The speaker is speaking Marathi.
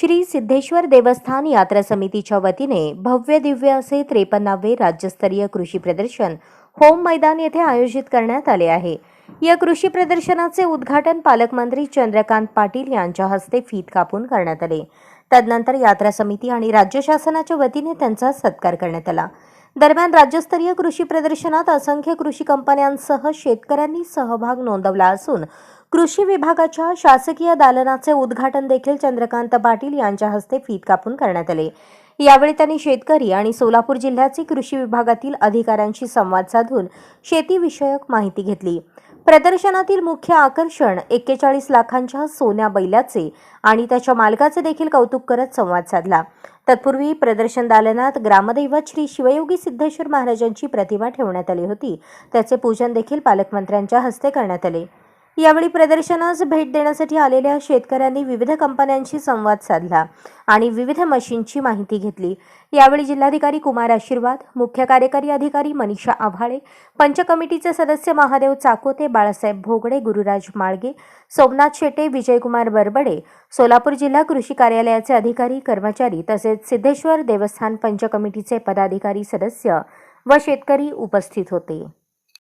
श्री सिद्धेश्वर देवस्थान यात्रा समितीच्या वतीने भव्य दिव्य असे त्रेपन्नावे राज्यस्तरीय कृषी प्रदर्शन होम मैदान येथे आयोजित करण्यात आले आहे. या कृषी प्रदर्शनाचे उद्घाटन पालकमंत्री चंद्रकांत पाटील यांच्या हस्ते फीत कापून करण्यात आले. तदनंतर यात्रा समिती आणि राज्य शासनाच्या वतीने त्यांचा सत्कार करण्यात आला. दरम्यान राज्यस्तरीय कृषी प्रदर्शनात असंख्य कृषी कंपन्यांसह शेतकऱ्यांनी सहभाग नोंदवला असून कृषी विभागाच्या शासकीय दालनाचे उद्घाटन देखील चंद्रकांत पाटील यांच्या हस्ते फीत कापून करण्यात आले. यावेळी त्यांनी शेतकरी आणि सोलापूर जिल्ह्याचे कृषी विभागातील अधिकाऱ्यांशी संवाद साधून शेतीविषयक माहिती घेतली. प्रदर्शनातील मुख्य आकर्षण एक्केचाळीस लाखांच्या सोन्या बैलाचे आणि त्याच्या मालकाचे देखील कौतुक करत संवाद साधला. तत्पूर्वी प्रदर्शन दालनात ग्रामदैवत श्री शिवयोगी सिद्धेश्वर महाराजांची प्रतिमा ठेवण्यात आली होती. त्याचे पूजन देखील पालकमंत्र्यांच्या हस्ते करण्यात आले. यावेळी प्रदर्शनास भेट देण्यासाठी आलेल्या शेतकऱ्यांनी विविध कंपन्यांशी संवाद साधला आणि विविध मशीनची माहिती घेतली. यावेळी जिल्हाधिकारी कुमार आशीर्वाद मुख्य कार्यकारी अधिकारी मनीषा आभाळे पंच कमिटीचे सदस्य महादेव चाकोते बाळासाहेब भोगडे गुरुराज माळगे सोमनाथ शेटे विजयकुमार बरबडे सोलापूर जिल्हा कृषी कार्यालयाचे अधिकारी कर्मचारी तसेच सिद्धेश्वर देवस्थान पंच कमिटीचे पदाधिकारी सदस्य व शेतकरी उपस्थित होते.